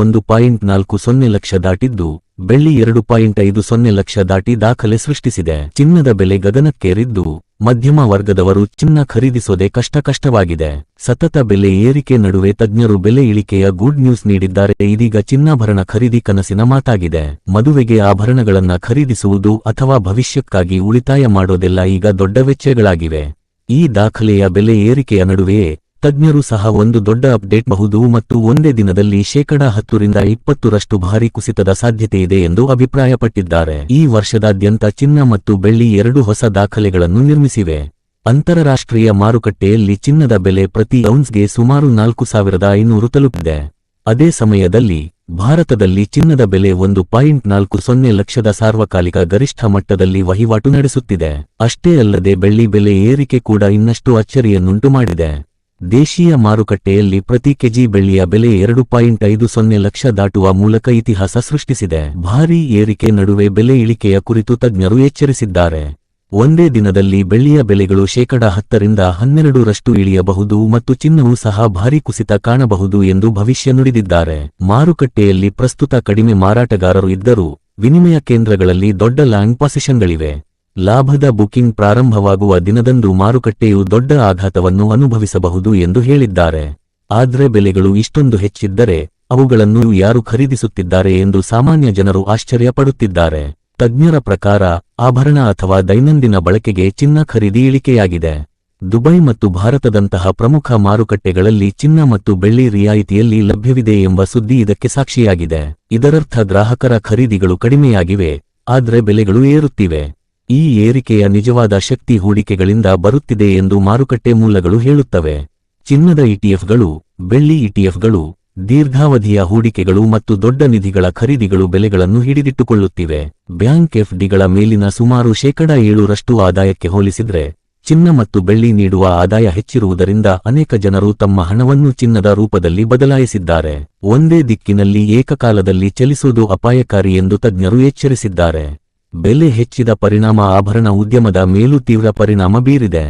ಒಂದು ಪಾಯಿಂಟ್ ನಾಲ್ಕು ಸೊನ್ನೆ ಲಕ್ಷ ದಾಟಿದ್ದು, ಬೆಳ್ಳಿ ಎರಡು ಪಾಯಿಂಟ್ ಐದು ಸೊನ್ನೆ ಲಕ್ಷ ದಾಟಿ ದಾಖಲೆ ಸೃಷ್ಟಿಸಿದೆ. ಚಿನ್ನದ ಬೆಲೆ ಗಗನಕ್ಕೇರಿದ್ದು, ಮಧ್ಯಮ ವರ್ಗದವರು ಚಿನ್ನ ಖರೀದಿಸೋದೆ ಕಷ್ಟ ಕಷ್ಟವಾಗಿದೆ. ಸತತ ಬೆಲೆ ಏರಿಕೆ ನಡುವೆ ತಜ್ಞರು ಬೆಲೆ ಇಳಿಕೆಯ ಗುಡ್ ನ್ಯೂಸ್ ನೀಡಿದ್ದಾರೆ. ಇದೀಗ ಚಿನ್ನಾಭರಣ ಖರೀದಿ ಕನಸಿನ ಮಾತಾಗಿದೆ. ಮದುವೆಗೆ ಆಭರಣಗಳನ್ನ ಖರೀದಿಸುವುದು ಅಥವಾ ಭವಿಷ್ಯಕ್ಕಾಗಿ ಉಳಿತಾಯ ಮಾಡೋದೆಲ್ಲ ಈಗ ದೊಡ್ಡ ವೆಚ್ಚಗಳಾಗಿವೆ. ಈ ದಾಖಲೆಯ ಬೆಲೆ ಏರಿಕೆಯ ನಡುವೆಯೇ ತಜ್ಞರು ಸಹ ಒಂದು ದೊಡ್ಡ ಅಪ್ಡೇಟ್ ಬಹುದು ಮತ್ತು ಒಂದೇ ದಿನದಲ್ಲಿ ಶೇಕಡಾ ಹತ್ತರಿಂದ ಇಪ್ಪತ್ತರಷ್ಟು ಭಾರಿ ಕುಸಿತದ ಸಾಧ್ಯತೆಯಿದೆ ಎಂದು ಅಭಿಪ್ರಾಯಪಟ್ಟಿದ್ದಾರೆ. ಈ ವರ್ಷದಾದ್ಯಂತ ಚಿನ್ನ ಮತ್ತು ಬೆಳ್ಳಿ ಎರಡು ಹೊಸ ದಾಖಲೆಗಳನ್ನು ನಿರ್ಮಿಸಿವೆ. ಅಂತಾರಾಷ್ಟ್ರೀಯ ಮಾರುಕಟ್ಟೆಯಲ್ಲಿ ಚಿನ್ನದ ಬೆಲೆ ಪ್ರತಿ ಔನ್ಸ್ಗೆ ಸುಮಾರು ನಾಲ್ಕು ಸಾವಿರದ ಐನೂರು ತಲುಪಿದೆ. ಅದೇ ಸಮಯದಲ್ಲಿ ಭಾರತದಲ್ಲಿ ಚಿನ್ನದ ಬೆಲೆ ಒಂದು ಪಾಯಿಂಟ್ ನಾಲ್ಕು ಸೊನ್ನೆ ಲಕ್ಷದ ಸಾರ್ವಕಾಲಿಕ ಗರಿಷ್ಠ ಮಟ್ಟದಲ್ಲಿ ವಹಿವಾಟು ನಡೆಸುತ್ತಿದೆ. ಅಷ್ಟೇ ಅಲ್ಲದೆ ಬೆಳ್ಳಿ ಬೆಲೆ ಏರಿಕೆ ಕೂಡ ಇನ್ನಷ್ಟು ಅಚ್ಚರಿಯನ್ನುಂಟು ಮಾಡಿದೆ. ದೇಶೀಯ ಮಾರುಕಟ್ಟೆಯಲ್ಲಿ ಪ್ರತಿ ಕೆಜಿ ಬೆಳ್ಳಿಯ ಬೆಲೆ ಎರಡು ಪಾಯಿಂಟ್ ಐದು ಸೊನ್ನೆ ಲಕ್ಷ ದಾಟುವ ಮೂಲಕ ಇತಿಹಾಸ ಸೃಷ್ಟಿಸಿದೆ. ಭಾರೀ ಏರಿಕೆ ನಡುವೆ ಬೆಲೆ ಇಳಿಕೆಯ ಕುರಿತು ತಜ್ಞರು ಎಚ್ಚರಿಸಿದ್ದಾರೆ. ಒಂದೇ ದಿನದಲ್ಲಿ ಬೆಳ್ಳಿಯ ಬೆಲೆಗಳು ಶೇಕಡ ಹತ್ತರಿಂದ ಹನ್ನೆರಡರಷ್ಟು ಇಳಿಯಬಹುದು ಮತ್ತು ಚಿನ್ನವೂ ಸಹ ಭಾರೀ ಕುಸಿತ ಕಾಣಬಹುದು ಎಂದು ಭವಿಷ್ಯ ನುಡಿದಿದ್ದಾರೆ. ಮಾರುಕಟ್ಟೆಯಲ್ಲಿ ಪ್ರಸ್ತುತ ಕಡಿಮೆ ಮಾರಾಟಗಾರರು ಇದ್ದರೂ ವಿನಿಮಯ ಕೇಂದ್ರಗಳಲ್ಲಿ ದೊಡ್ಡ ಲ್ಯಾಂಗ್ ಪೊಸಿಷನ್ಗಳಿವೆ. ಲಾಭದ ಬುಕಿಂಗ್ ಪ್ರಾರಂಭವಾಗುವ ದಿನದಂದು ಮಾರುಕಟ್ಟೆಯು ದೊಡ್ಡ ಆಘಾತವನ್ನು ಅನುಭವಿಸಬಹುದು ಎಂದು ಹೇಳಿದ್ದಾರೆ. ಆದ್ರೆ ಬೆಲೆಗಳು ಇಷ್ಟೊಂದು ಹೆಚ್ಚಿದ್ದರೆ, ಅವುಗಳನ್ನು ಯಾರು ಖರೀದಿಸುತ್ತಿದ್ದಾರೆ ಎಂದು ಸಾಮಾನ್ಯ ಜನರು ಆಶ್ಚರ್ಯಪಡುತ್ತಿದ್ದಾರೆ. ತಜ್ಞರ ಪ್ರಕಾರ, ಆಭರಣ ಅಥವಾ ದೈನಂದಿನ ಬಳಕೆಗೆ ಚಿನ್ನ ಖರೀದಿ ಇಳಿಕೆಯಾಗಿದೆ. ದುಬೈ ಮತ್ತು ಭಾರತದಂತಹ ಪ್ರಮುಖ ಮಾರುಕಟ್ಟೆಗಳಲ್ಲಿ ಚಿನ್ನ ಮತ್ತು ಬೆಳ್ಳಿ ರಿಯಾಯಿತಿಯಲ್ಲಿ ಲಭ್ಯವಿದೆ ಎಂಬ ಸುದ್ದಿ ಇದಕ್ಕೆ ಸಾಕ್ಷಿಯಾಗಿದೆ. ಇದರರ್ಥ ಗ್ರಾಹಕರ ಖರೀದಿಗಳು ಕಡಿಮೆಯಾಗಿವೆ, ಆದ್ರೆ ಬೆಲೆಗಳು ಏರುತ್ತಿವೆ. ಈ ಏರಿಕೆಯ ನಿಜವಾದ ಶಕ್ತಿ ಹೂಡಿಕೆಗಳಿಂದ ಬರುತ್ತಿದೆ ಎಂದು ಮಾರುಕಟ್ಟೆ ಮೂಲಗಳು ಹೇಳುತ್ತವೆ. ಚಿನ್ನದ ಇಟಿಎಫ್ಗಳು ಬೆಳ್ಳಿ ಇಟಿಎಫ್ಗಳು ದೀರ್ಘಾವಧಿಯ ಹೂಡಿಕೆಗಳು ಮತ್ತು ದೊಡ್ಡ ನಿಧಿಗಳ ಖರೀದಿಗಳು ಬೆಲೆಗಳನ್ನು ಹಿಡಿದಿಟ್ಟುಕೊಳ್ಳುತ್ತಿವೆ. ಬ್ಯಾಂಕ್ ಎಫ್ಡಿಗಳ ಮೇಲಿನ ಸುಮಾರು ಶೇಕಡ ಏಳರಷ್ಟು ಆದಾಯಕ್ಕೆ ಹೋಲಿಸಿದ್ರೆ, ಚಿನ್ನ ಮತ್ತು ಬೆಳ್ಳಿ ನೀಡುವ ಆದಾಯ ಹೆಚ್ಚಿರುವುದರಿಂದ ಅನೇಕ ಜನರು ತಮ್ಮ ಹಣವನ್ನು ಚಿನ್ನದ ರೂಪದಲ್ಲಿ ಬದಲಾಯಿಸಿದ್ದಾರೆ. ಒಂದೇ ದಿಕ್ಕಿನಲ್ಲಿ ಏಕಕಾಲದಲ್ಲಿ ಚಲಿಸುವುದು ಅಪಾಯಕಾರಿ ಎಂದು ತಜ್ಞರು ಎಚ್ಚರಿಸಿದ್ದಾರೆ. ಬೆಲೆ ಹೆಚ್ಚಿದ ಪರಿಣಾಮ ಆಭರಣ ಉದ್ಯಮದ ಮೇಲೂ ತೀವ್ರ ಪರಿಣಾಮ ಬೀರಿದೆ.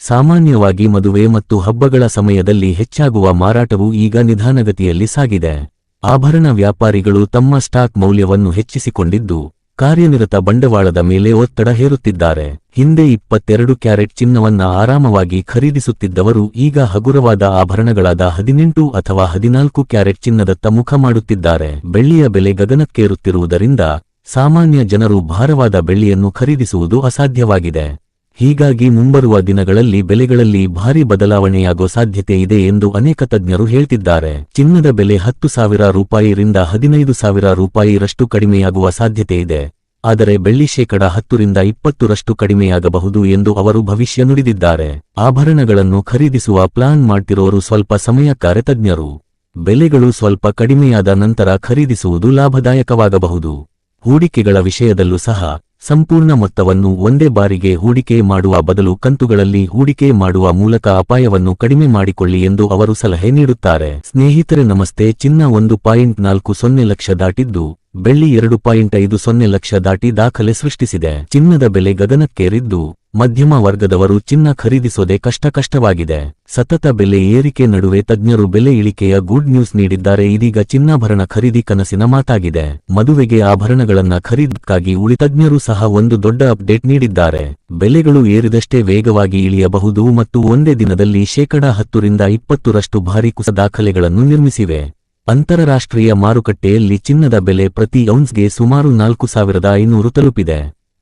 ಸಾಮಾನ್ಯವಾಗಿ ಮದುವೆ ಮತ್ತು ಹಬ್ಬಗಳ ಸಮಯದಲ್ಲಿ ಹೆಚ್ಚಾಗುವ ಮಾರಾಟವು ಈಗ ನಿಧಾನಗತಿಯಲ್ಲಿ ಸಾಗಿದೆ. ಆಭರಣ ವ್ಯಾಪಾರಿಗಳು ತಮ್ಮ ಸ್ಟಾಕ್ ಮೌಲ್ಯವನ್ನು ಹೆಚ್ಚಿಸಿಕೊಂಡಿದ್ದು, ಕಾರ್ಯನಿರತ ಬಂಡವಾಳದ ಮೇಲೆ ಒತ್ತಡ ಹೇರುತ್ತಿದ್ದಾರೆ. ಹಿಂದೆ ಇಪ್ಪತ್ತೆರಡು ಕ್ಯಾರೆಟ್ ಚಿನ್ನವನ್ನ ಆರಾಮವಾಗಿ ಖರೀದಿಸುತ್ತಿದ್ದವರು ಈಗ ಹಗುರವಾದ ಆಭರಣಗಳಾದ ಹದಿನೆಂಟು ಅಥವಾ ಹದಿನಾಲ್ಕು ಕ್ಯಾರೆಟ್ ಚಿನ್ನದತ್ತ ಮುಖ ಮಾಡುತ್ತಿದ್ದಾರೆ. ಬೆಳ್ಳಿಯ ಬೆಲೆ ಗಗನಕ್ಕೇರುತ್ತಿರುವುದರಿಂದ ಸಾಮಾನ್ಯ ಜನರು ಭಾರವಾದ ಬೆಳ್ಳಿಯನ್ನು ಖರೀದಿಸುವುದು ಅಸಾಧ್ಯವಾಗಿದೆ. ಹೀಗಾಗಿ ಮುಂಬರುವ ದಿನಗಳಲ್ಲಿ ಬೆಲೆಗಳಲ್ಲಿ ಭಾರಿ ಬದಲಾವಣೆಯಾಗೋ ಸಾಧ್ಯತೆ ಇದೆ ಎಂದು ಅನೇಕ ತಜ್ಞರು ಹೇಳ್ತಿದ್ದಾರೆ. ಚಿನ್ನದ ಬೆಲೆ ಹತ್ತು ಸಾವಿರ ರೂಪಾಯಿರಿಂದ ಹದಿನೈದು ಸಾವಿರ ರೂಪಾಯಿರಷ್ಟು ಕಡಿಮೆಯಾಗುವ ಸಾಧ್ಯತೆ ಇದೆ. ಆದರೆ ಬೆಳ್ಳಿ ಶೇಕಡ ಹತ್ತರಿಂದ ಇಪ್ಪತ್ತರಷ್ಟು ಕಡಿಮೆಯಾಗಬಹುದು ಎಂದು ಅವರು ಭವಿಷ್ಯ ನುಡಿದಿದ್ದಾರೆ. ಆಭರಣಗಳನ್ನು ಖರೀದಿಸುವ ಪ್ಲಾನ್ ಮಾಡ್ತಿರೋರು ಸ್ವಲ್ಪ ಸಮಯಕ್ಕಾರೆ ತಜ್ಞರು. ಬೆಲೆಗಳು ಸ್ವಲ್ಪ ಕಡಿಮೆಯಾದ ನಂತರ ಖರೀದಿಸುವುದು ಲಾಭದಾಯಕವಾಗಬಹುದು. ಹೂಡಿಕೆಗಳ ವಿಷಯದಲ್ಲೂ ಸಹ ಸಂಪೂರ್ಣ ಮೊತ್ತವನ್ನು ಒಂದೇ ಬಾರಿಗೆ ಹೂಡಿಕೆ ಮಾಡುವ ಬದಲು ಕಂತುಗಳಲ್ಲಿ ಹೂಡಿಕೆ ಮಾಡುವ ಮೂಲಕ ಅಪಾಯವನ್ನು ಕಡಿಮೆ ಮಾಡಿಕೊಳ್ಳಿ ಎಂದು ಅವರು ಸಲಹೆ ನೀಡುತ್ತಾರೆ. ಸ್ನೇಹಿತರೆ, ನಮಸ್ತೆ. ಚಿನ್ನ ಒಂದು ಪಾಯಿಂಟ್ ನಾಲ್ಕು ಸೊನ್ನೆ ಲಕ್ಷ ದಾಟಿದ್ದು ಬೆಳ್ಳಿ ಎರಡು ಪಾಯಿಂಟ್ ಐದು ಸೊನ್ನೆ ಲಕ್ಷ ದಾಟಿ ದಾಖಲೆ ಸೃಷ್ಟಿಸಿದೆ. ಚಿನ್ನದ ಬೆಲೆ ಗಗನಕ್ಕೇರಿದ್ದು, ಮಧ್ಯಮ ವರ್ಗದವರು ಚಿನ್ನ ಖರೀದಿಸೋದೆ ಕಷ್ಟ ಕಷ್ಟವಾಗಿದೆ. ಸತತ ಬೆಲೆ ಏರಿಕೆ ನಡುವೆ ತಜ್ಞರು ಬೆಲೆ ಇಳಿಕೆಯ ಗುಡ್ ನ್ಯೂಸ್ ನೀಡಿದ್ದಾರೆ. ಇದೀಗ ಚಿನ್ನಾಭರಣ ಖರೀದಿ ಕನಸಿನ ಮಾತಾಗಿದೆ. ಮದುವೆಗೆ ಆಭರಣಗಳನ್ನ ಖರೀದಕ್ಕಾಗಿ ಉಳಿ ತಜ್ಞರು ಸಹ ಒಂದು ದೊಡ್ಡ ಅಪ್ಡೇಟ್ ನೀಡಿದ್ದಾರೆ. ಬೆಲೆಗಳು ಏರಿದಷ್ಟೇ ವೇಗವಾಗಿ ಇಳಿಯಬಹುದು ಮತ್ತು ಒಂದೇ ದಿನದಲ್ಲಿ ಶೇಕಡಾ ಹತ್ತರಿಂದ ಇಪ್ಪತ್ತರಷ್ಟು ಭಾರಿ ಕುಸ ದಾಖಲೆಗಳನ್ನು ನಿರ್ಮಿಸಿವೆ. ಅಂತಾರಾಷ್ಟ್ರೀಯ ಮಾರುಕಟ್ಟೆಯಲ್ಲಿ ಚಿನ್ನದ ಬೆಲೆ ಪ್ರತಿ ಔನ್ಸ್ಗೆ ಸುಮಾರು ನಾಲ್ಕು ಸಾವಿರದ ಐನೂರು ತಲುಪಿದೆ.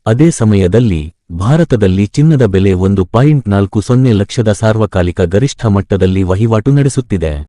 ಅದೇ ಸಮಯದಲ್ಲಿ ಭಾರತದಲ್ಲಿ ಚಿನ್ನದ ಬೆಲೆ ಒಂದು ಪಾಯಿಂಟ್ ನಾಲ್ಕು ಸೊನ್ನೆ ಲಕ್ಷದ ಸಾರ್ವಕಾಲಿಕ ಗರಿಷ್ಠ ಮಟ್ಟದಲ್ಲಿ ವಹಿವಾಟು ನಡೆಸುತ್ತಿದೆ.